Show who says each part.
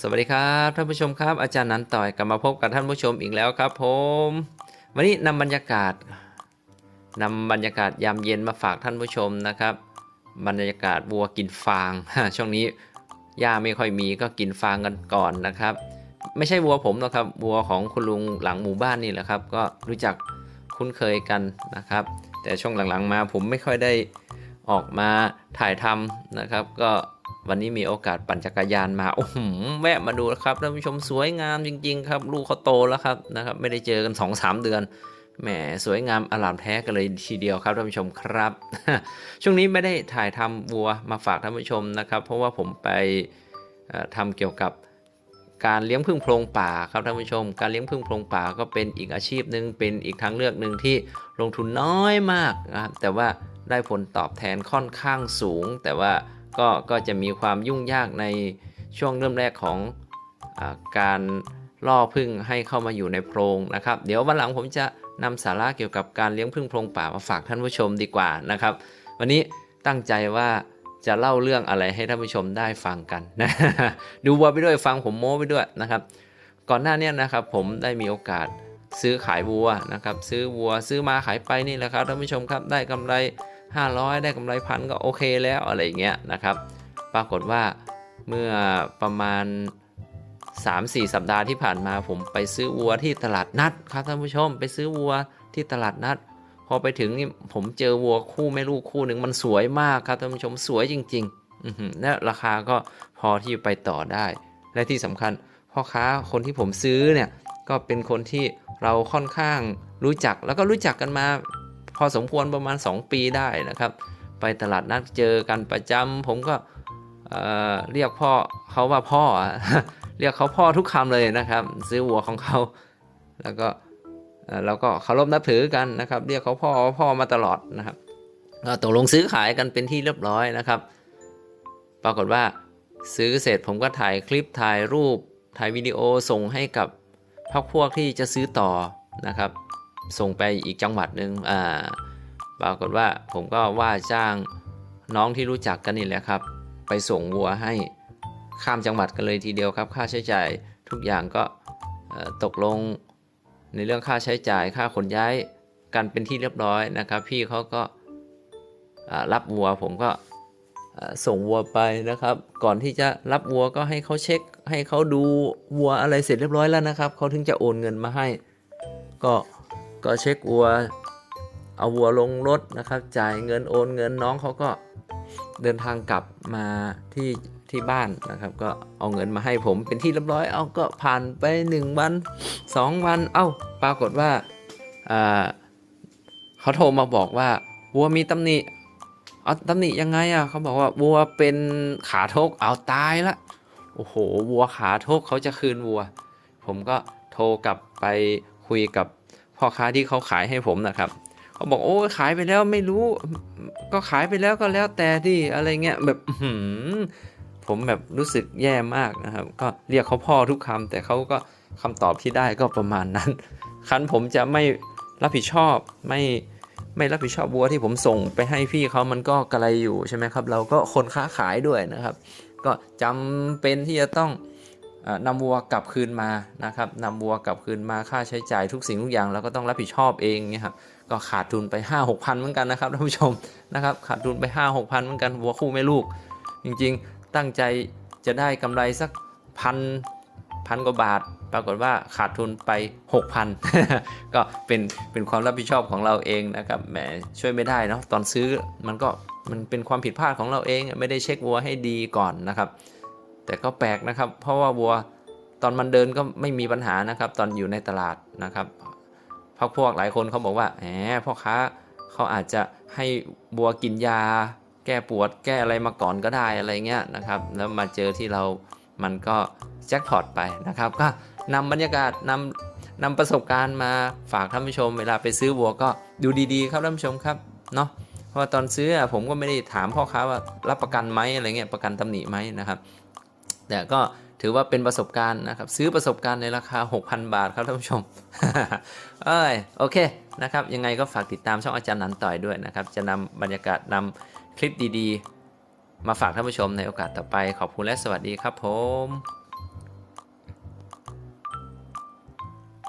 Speaker 1: สวัสดีครับท่านผู้ชมครับอาจารย์นันต่อยกลับมาพบกับท่านผู้ชมอีกแล้วครับผม วันนี้นำบรรยากาศนำบรรยากาศยามเย็นมาฝากท่านผู้ชมนะครับ บรรยากาศวัวกินฟางช่วงนี้หญ้าไม่ค่อยมีก็กินฟางกันก่อนนะครับ ไม่ใช่วัวผมหรอกครับวัวของคุณลุงหลังหมู่บ้านนี่แหละครับ ก็รู้จักคุ้นเคยกันนะครับ แต่ช่วงหลังๆมาผมไม่ค่อยได้ออกมาถ่ายทำนะครับ ก็ วันนี้มีโอกาสปั่นจักรยานมาโอ้โหแวะมาดูครับท่านผู้ชมสวยงามจริง ๆ ครับ ลูกเขาโตแล้วครับนะครับ ไม่ได้เจอกัน 2-3 เดือนแหมสวยงามอลามแท้กันเลยทีเดียวครับท่านผู้ชมครับ ช่วงนี้ไม่ได้ถ่ายทำวัวมาฝากท่านผู้ชมนะครับ เพราะว่าผมไปเอ่อทำเกี่ยวกับการเลี้ยงพึ่งโพรงป่าครับท่านผู้ชม การเลี้ยงพึ่งโพรงป่าก็เป็นอีกอาชีพหนึ่งเป็นอีกทางเลือกหนึ่งที่ลงทุนน้อยมากนะครับแต่ว่าได้ผลตอบแทนค่อนข้างสูง แต่ว่า ก็ก็จะมีความยุ่งยากในช่วงเริ่มแรกของอการล่อพึ่งให้เข้ามาอยู่ในโพรงนะครับ เดี๋ยววันหลังผมจะนำสาระเกี่ยวกับการเลี้ยงพึ่งโพรงป่ามาฝากท่านผู้ชมดีกว่านะครับ วันนี้ตั้งใจว่าจะเล่าเรื่องอะไรให้ท่านผู้ชมได้ฟังกันนะดูวัวไปด้วยฟังผมโม้ไปด้วยนะครับ ก่อนหน้านี้นะครับผมได้มีโอกาสซื้อขายวัวนะครับ ซื้อวัวซื้อมาขายไปนี่แหละครับท่านผู้ชมครับได้กำไร 500 ได้กำไรพันก็โอเคแล้วอะไรเงี้ยนะครับ ปรากฏว่าเมื่อประมาณ 3-4 สัปดาห์ที่ผ่านมาผมไปซื้อวัวที่ตลาดนัดครับท่านผู้ชม ไปซื้อวัวที่ตลาดนัด พอไปถึงนี่ผมเจอวัวคู่แม่ลูกคู่หนึ่งมันสวยมากครับท่านผู้ชมสวยจริงๆและราคาก็พอที่ไปต่อได้ และที่สำคัญพ่อค้าคนที่ผมซื้อเนี่ยก็เป็นคนที่เราค่อนข้างรู้จักแล้วก็รู้จักกันมา พอสมควรประมาณ 2 ปีได้นะครับ ไปตลาดนัดเจอกันประจำผมก็เเรียกพ่อเขาว่าพ่อ เรียกเขาพ่อทุกคำเลยนะครับ ซื้อวัวของเขา แล้วก็เอ่อเราก็เคารพนับถือกันนะครับ เรียกเขาพ่อพ่อมาตลอดนะครับก็ตกลงซื้อขายกันเป็นที่เรียบร้อยนะครับ ปรากฏว่าซื้อเสร็จผมก็ถ่ายคลิปถ่ายรูปถ่ายวิดีโอส่งให้กับพักพวกที่จะซื้อต่อนะครับ ส่งไปอีกจังหวัดหนึ่งอ่าปรากฏว่าผมก็ว่าจ้างน้องที่รู้จักกันนี่แหละครับ ไปส่งวัวให้ข้ามจังหวัดกันเลยทีเดียวครับ ค่าใช้จ่ายทุกอย่างก็ตกลงในเรื่องค่าใช้จ่ายค่าขนย้ายกันเป็นที่เรียบร้อยนะครับ พี่เขาก็รับวัวผมก็ส่งวัวไปนะครับ ก่อนที่จะรับวัวก็ให้เขาเช็ค ให้เขาดูวัวอะไรเสร็จเรียบร้อยแล้วนะครับเขาถึงจะโอนเงินมาให้ ก็ ก็เช็ควัว เอาวัวลงรถนะครับ จ่ายเงินโอนเงินน้องเขาก็เดินทางกลับมาที่ที่บ้านนะครับ ก็เอาเงินมาให้ผมเป็นที่เรียบร้อย เอาก็ผ่านไป 1 วัน 2 วัน เอ้าปรากฏว่าอ่าเขาโทรมาบอกว่าวัวมีตำหนิเอาตำหนิยังไงอะเขาบอกว่าวัวเป็นขาทกเอาตายละโอ้โหวัวขาทกเขาจะคืนวัว ผมก็โทรกลับไปคุยกับ พ่อค้าที่เขาขายให้ผมนะครับเขาบอกโอ้ขายไปแล้วไม่รู้ ก็ขายไปแล้วก็แล้วแต่ที่อะไรเงี้ยแบบผมแบบรู้สึกแย่มากนะครับ ก็เรียกเขาพ่อทุกคำแต่เขาก็คำตอบที่ได้ก็ประมาณนั้น คันผมจะไม่รับผิดชอบไม่ไม่รับผิดชอบวัวที่ผมส่งไปให้พี่เขามันก็กระไรอยู่ใช่ไหมครับ เราก็คนค้าขายด้วยนะครับ ก็จำเป็นที่จะต้อง นำวัวกลับคืนมานะครับนำวัวกลับคืนมาค่าใช้จ่ายทุกสิ่งทุกอย่างเราก็ต้องรับผิดชอบเองเนี่ยครับก็ขาดทุนไป 5 6พันเหมือนกันนะครับท่านผู้ชมนะครับขาดทุนไป 5 6พันเหมือนกันวัวคู่แม่ลูก จริงๆตั้งใจจะได้กำไรสักพันพันกว่าบาท ปรากฏว่าขาดทุนไป 6,000 ก็เป็นเป็นความรับผิดชอบของเราเองนะครับแหมช่วยไม่ได้เนาะตอนซื้อมันก็มันเป็นความผิดพลาดของเราเองไม่ได้เช็ควัวให้ดีก่อนนะครับ แต่ก็แปลกนะครับ เพราะว่าวัวตอนมันเดินก็ไม่มีปัญหานะครับ ตอนอยู่ในตลาดนะครับพักพวกหลายคนเขาบอกว่าแหมพ่อค้าเขาอาจจะให้วัวกินยา แก้ปวด แก้อะไรมาก่อนก็ได้อะไรเงี้ยนะครับ แล้วมาเจอที่เรามันก็แจ็คพอตไปนะครับ ก็นำบรรยากาศนำนำประสบการณ์มาฝากท่านผู้ชม เวลาไปซื้อวัวก็ดูดีๆ ครับท่านผู้ชมครับเนาะเพราะว่าตอนซื้อผมก็ไม่ได้ถามพ่อค้าว่ารับประกันไหมอะไรเงี้ยประกันตำหนิไหมนะครับ แต่ก็ถือว่าเป็นประสบการณ์นะครับ ซื้อประสบการณ์ในราคา 6,000 บาทครับท่านผู้ชม เอ้ยโอเคนะครับ ยังไงก็ฝากติดตามช่องอาจารย์นันต่อยด้วยนะครับ จะนำบรรยากาศนำคลิปดีๆ มาฝากท่านผู้ชมในโอกาสต่อไปขอบคุณและสวัสดีครับผม